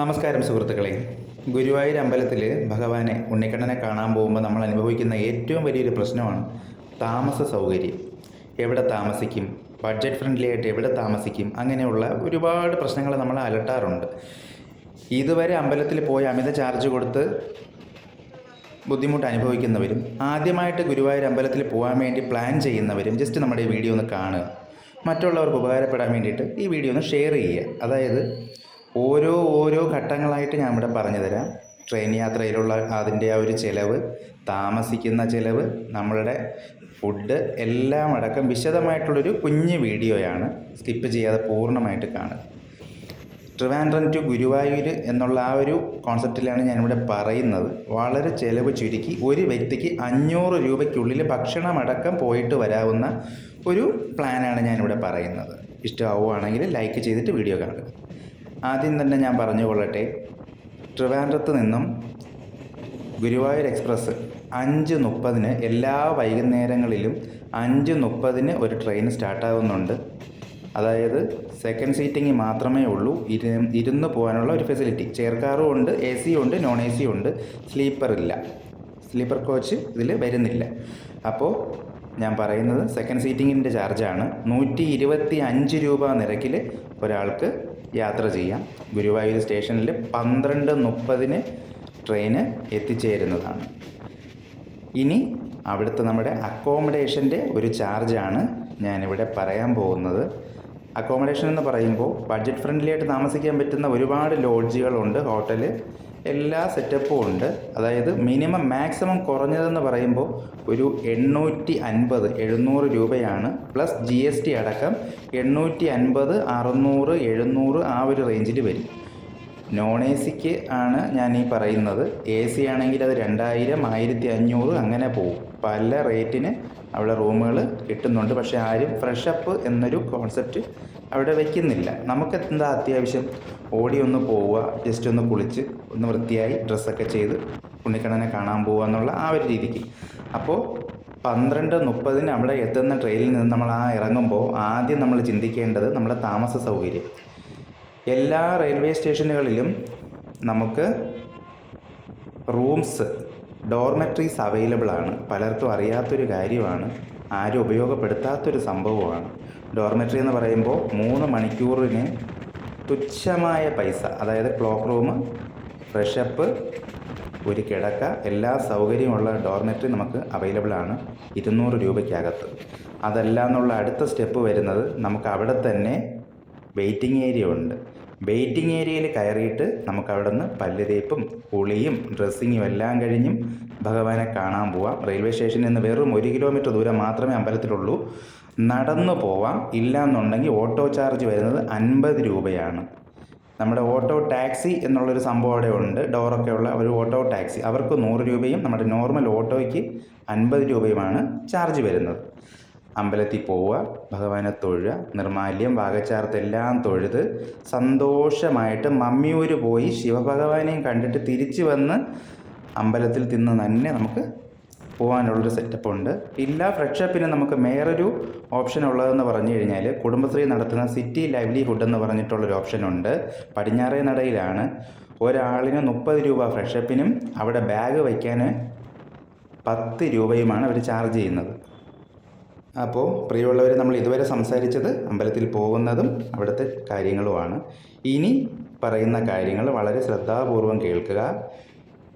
നമസ്കാരം സുഹൃത്തുക്കളെ. ഗുരുവായൂർ അമ്പലത്തിൽ ഭഗവാനെ ഉണ്ണിക്കണ്ണനെ കാണാൻ പോകുമ്പോൾ നമ്മൾ അനുഭവിക്കുന്ന ഏറ്റവും വലിയൊരു പ്രശ്നമാണ് താമസ സൗകര്യം. എവിടെ താമസിക്കും? ബഡ്ജറ്റ് ഫ്രണ്ട്ലി ആയിട്ട് എവിടെ താമസിക്കും? അങ്ങനെയുള്ള ഒരുപാട് പ്രശ്നങ്ങൾ നമ്മൾ അലട്ടാറുണ്ട്. ഇതുവരെ അമ്പലത്തിൽ പോയി അമിത ചാർജ് കൊടുത്ത് ബുദ്ധിമുട്ട് അനുഭവിക്കുന്നവരും ആദ്യമായിട്ട് ഗുരുവായൂർ അമ്പലത്തിൽ പോകാൻ വേണ്ടി പ്ലാൻ ചെയ്യുന്നവരും ജസ്റ്റ് നമ്മുടെ വീഡിയോ ഒന്ന് കാണുക. മറ്റുള്ളവർക്ക് ഉപകാരപ്പെടാൻ വേണ്ടിയിട്ട് ഈ വീഡിയോ ഒന്ന് ഷെയർ ചെയ്യുക. അതായത് ഓരോ ഓരോ ഘട്ടങ്ങളായിട്ട് ഞാൻ ഇവിടെ പറഞ്ഞു തരാം. ട്രെയിൻ യാത്രയിലുള്ള അതിന്റെ ആ ഒരു ചിലവ് താമസിക്കുന്ന ചിലവ് നമ്മളുടെ ഫുഡ് എല്ലാം അടക്കം വിശദമായിട്ടുള്ളൊരു കുഞ്ഞ് വീഡിയോയാണ് സ്കിപ്പ് ചെയ്യാതെ പൂർണമായിട്ട് കാണുക. ട്രിവാൻഡ്രം ടു ഗുരുവായൂർ എന്നുള്ള ആ ഒരു കോൺസെപ്റ്റിലാണ് ഞാനിവിടെ പറയുന്നത്. വളരെ ചിലവ് ചുരുക്കി ഒരു വ്യക്തിക്ക് അഞ്ഞൂറ് രൂപയ്ക്കുള്ളിൽ ഭക്ഷണമടക്കം പോയിട്ട് വരാവുന്ന ഒരു പ്ലാനാണ് ഞാനിവിടെ പറയുന്നത്. ഇഷ്ടമാവുകയാണെങ്കിൽ ലൈക്ക് ചെയ്തിട്ട് വീഡിയോ കാണുക. ആദ്യം തന്നെ ഞാൻ പറഞ്ഞു കൊള്ളട്ടെ ട്രിവാൻഡ്രത്ത് നിന്നും ഗുരുവായൂർ എക്സ്പ്രസ് അഞ്ച് മുപ്പതിന് എല്ലാ വൈകുന്നേരങ്ങളിലും അഞ്ച് മുപ്പതിന് ഒരു ട്രെയിൻ സ്റ്റാർട്ടാവുന്നുണ്ട് അതായത് സെക്കൻഡ് സീറ്റിംഗ് മാത്രമേ ഉള്ളൂ. ഇരു ഇരുന്ന് പോകാനുള്ള ഒരു ഫെസിലിറ്റി ചെയർ കാറും ഉണ്ട് എ സി ഉണ്ട് നോൺ എ സി ഉണ്ട്. സ്ലീപ്പർ ഇല്ല. സ്ലീപ്പർ കോച്ച് ഇതിൽ വരുന്നില്ല. അപ്പോൾ ഞാൻ പറയുന്നത് സെക്കൻഡ് സീറ്റിങ്ങിന്റെ ചാർജാണ് നൂറ്റി ഇരുപത്തി അഞ്ച് രൂപ നിരക്കിൽ ഒരാൾക്ക് യാത്ര ചെയ്യാം. ഗുരുവായൂർ സ്റ്റേഷനിൽ പന്ത്രണ്ട് മുപ്പതിന് ട്രെയിന് എത്തിച്ചേരുന്നതാണ്. ഇനി അവിടുത്തെ നമ്മുടെ അക്കോമഡേഷന്റെ ഒരു ചാർജാണ് ഞാനിവിടെ പറയാൻ പോകുന്നത്. അക്കോമഡേഷൻ എന്ന് പറയുമ്പോൾ ബഡ്ജറ്റ് ഫ്രണ്ട്ലി ആയിട്ട് താമസിക്കാൻ പറ്റുന്ന ഒരുപാട് ലോഡ്ജുകളുണ്ട് ഹോട്ടൽ എല്ലാ സെറ്റപ്പും ഉണ്ട്. അതായത് മിനിമം മാക്സിമം കുറഞ്ഞതെന്ന് പറയുമ്പോൾ ഒരു എണ്ണൂറ്റി അൻപത് എഴുന്നൂറ് രൂപയാണ്. പ്ലസ് ജി എസ് ടി അടക്കം എണ്ണൂറ്റി അൻപത് അറുന്നൂറ് എഴുന്നൂറ് ആ ഒരു റേഞ്ചിൽ വരും. നോൺ എ സിക്ക് ആണ് ഞാൻ ഈ പറയുന്നത്. എ സി ആണെങ്കിൽ അത് രണ്ടായിരം ആയിരത്തി അഞ്ഞൂറ് അങ്ങനെ പോകും. പല റേറ്റിന് അവിടെ റൂമുകൾ കിട്ടുന്നുണ്ട്. പക്ഷേ ആരും ഫ്രഷ് അപ്പ് എന്നൊരു കോൺസെപ്റ്റ് അവിടെ വയ്ക്കുന്നില്ല നമുക്ക് എന്താ അത്യാവശ്യം? ഓടി ഒന്ന് പോവുക ജസ്റ്റ് ഒന്ന് കുളിച്ച് ഒന്ന് വൃത്തിയായി ഡ്രസ്സൊക്കെ ചെയ്ത് ഉണ്ണിക്കണ്ണനെ കാണാൻ പോവുക എന്നുള്ള ആ ഒരു രീതിക്ക്. അപ്പോൾ പന്ത്രണ്ട് മുപ്പതിന് അവിടെ എത്തുന്ന ട്രെയിനിൽ നിന്ന് നമ്മൾ ആ ഇറങ്ങുമ്പോൾ ആദ്യം നമ്മൾ ചിന്തിക്കേണ്ടത് നമ്മുടെ താമസ സൗകര്യം. എല്ലാ റെയിൽവേ സ്റ്റേഷനുകളിലും നമുക്ക് റൂംസ് ഡോർമെട്രീസ് അവൈലബിൾ ആണ് പലർക്കും അറിയാത്തൊരു കാര്യമാണ്. ആരും ഉപയോഗപ്പെടുത്താത്തൊരു സംഭവമാണ്. ഡോർമെട്രി എന്ന് പറയുമ്പോൾ മൂന്ന് മണിക്കൂറിന് തുച്ഛമായ പൈസ അതായത് ക്ലോക്ക് റൂം ഫ്രഷപ്പ് ഒരു കിടക്ക എല്ലാ സൗകര്യമുള്ള ഡോർമെട്രി നമുക്ക് അവൈലബിൾ ആണ് ഇരുന്നൂറ് രൂപയ്ക്കകത്ത്. അതല്ല എന്നുള്ള അടുത്ത സ്റ്റെപ്പ് വരുന്നത് നമുക്ക് അവിടെ തന്നെ വെയിറ്റിംഗ് ഏരിയ ഉണ്ട്. വെയിറ്റിംഗ് ഏരിയയിൽ കയറിയിട്ട് നമുക്ക് അവിടെ നിന്ന് പല്ല് തേപ്പും കുളിയും ഡ്രസ്സിങ്ങും എല്ലാം കഴിഞ്ഞും ഭഗവാനെ കാണാൻ പോവാം. റെയിൽവേ സ്റ്റേഷനിൽ നിന്ന് വെറും ഒരു കിലോമീറ്റർ ദൂരം മാത്രമേ അമ്പലത്തിലുള്ളൂ. നടന്നു പോവാം. ഇല്ല എന്നുണ്ടെങ്കിൽ ഓട്ടോ ചാർജ് വരുന്നത് അൻപത് രൂപയാണ്. നമ്മുടെ ഓട്ടോ ടാക്സി എന്നുള്ളൊരു സംഭവം അവിടെ ഉണ്ട്. ഡോറൊക്കെ ഉള്ള ഒരു ഓട്ടോ ടാക്സി അവർക്ക് നൂറ് രൂപയും നമ്മുടെ നോർമൽ ഓട്ടോയ്ക്ക് അൻപത് രൂപയുമാണ് ചാർജ് വരുന്നത്. അമ്പലത്തിൽ പോവുക ഭഗവാനെ തൊഴുക നിർമാല്യം വാകച്ചാർത്തെല്ലാം തൊഴുത് സന്തോഷമായിട്ട് മമ്മിയൂര് പോയി ശിവഭഗവാനെയും കണ്ടിട്ട് തിരിച്ചു വന്ന് അമ്പലത്തിൽ തിന്ന് തന്നെ നമുക്ക് പോകാനുള്ളൊരു സെറ്റപ്പ് ഉണ്ട് ഇല്ല ഫ്രഷപ്പിന് നമുക്ക് വേറൊരു ഓപ്ഷൻ ഉള്ളതെന്ന് പറഞ്ഞു കഴിഞ്ഞാൽ കുടുംബശ്രീ നടത്തുന്ന സിറ്റി ലൈവ്ലിഹുഡ് എന്ന് പറഞ്ഞിട്ടുള്ളൊരു ഓപ്ഷൻ ഉണ്ട്. പടിഞ്ഞാറേ നടയിലാണ്. ഒരാളിന് മുപ്പത് രൂപ ഫ്രഷപ്പിനും അവിടെ ബാഗ് വയ്ക്കാൻ പത്ത് രൂപയുമാണ് അവർ ചാർജ് ചെയ്യുന്നത്. അപ്പോൾ പ്രിയമുള്ളവർ നമ്മൾ ഇതുവരെ സംസാരിച്ചത് അമ്പലത്തിൽ പോകുന്നതും അവിടുത്തെ കാര്യങ്ങളുമാണ്. ഇനി പറയുന്ന കാര്യങ്ങൾ വളരെ ശ്രദ്ധാപൂർവം കേൾക്കുക.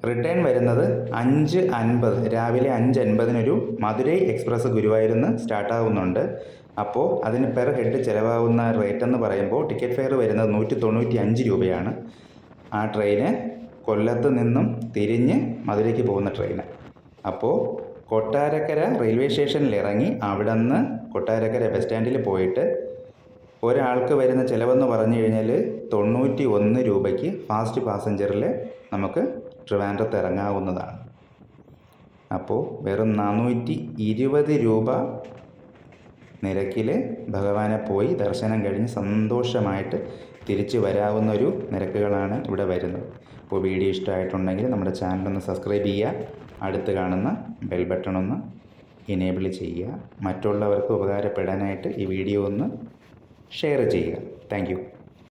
റിട്ടേൺ വരുന്നത് അഞ്ച് അൻപത് രാവിലെ അഞ്ച് അൻപതിനൊരു മധുരൈ എക്സ്പ്രസ് ഗുരുവായൂരിൽ നിന്ന് സ്റ്റാർട്ടാവുന്നുണ്ട് അപ്പോൾ അതിന് പെർ ഹെഡ് ചിലവാകുന്ന റേറ്റ് എന്ന് പറയുമ്പോൾ ടിക്കറ്റ് ഫെയർ വരുന്നത് നൂറ്റി തൊണ്ണൂറ്റി അഞ്ച് രൂപയാണ്. ആ ട്രെയിന് കൊല്ലത്ത് നിന്നും തിരിഞ്ഞ് മധുരയ്ക്ക് പോകുന്ന ട്രെയിന്. അപ്പോൾ കൊട്ടാരക്കര റെയിൽവേ സ്റ്റേഷനിൽ ഇറങ്ങി അവിടെ നിന്ന് കൊട്ടാരക്കര ബസ് സ്റ്റാൻഡിൽ പോയിട്ട് ഒരാൾക്ക് വരുന്ന ചിലവെന്ന് പറഞ്ഞു കഴിഞ്ഞാൽ തൊണ്ണൂറ്റി ഒന്ന് രൂപയ്ക്ക് ഫാസ്റ്റ് പാസഞ്ചറിൽ നമുക്ക് ട്രിവാൻഡ്രത്ത് ഇറങ്ങാവുന്നതാണ്. അപ്പോൾ വെറും നാനൂറ്റി ഇരുപത് രൂപ നിരക്കിൽ ഭഗവാനെ പോയി ദർശനം കഴിഞ്ഞ് സന്തോഷമായിട്ട് തിരിച്ചു വരാവുന്ന ഒരു നിരക്കുകളാണ് ഇവിടെ വരുന്നത്. അപ്പോൾ വീഡിയോ ഇഷ്ടമായിട്ടുണ്ടെങ്കിൽ നമ്മുടെ ചാനലൊന്ന് സബ്സ്ക്രൈബ് ചെയ്യുക. അടുത്ത് കാണുന്ന ബെൽ ബട്ടൺ ഒന്ന് എനേബിൾ ചെയ്യുക. മറ്റുള്ളവർക്ക് ഉപകാരപ്പെടാനായിട്ട് ഈ വീഡിയോ ഒന്ന് ഷെയർ ചെയ്യുക. താങ്ക്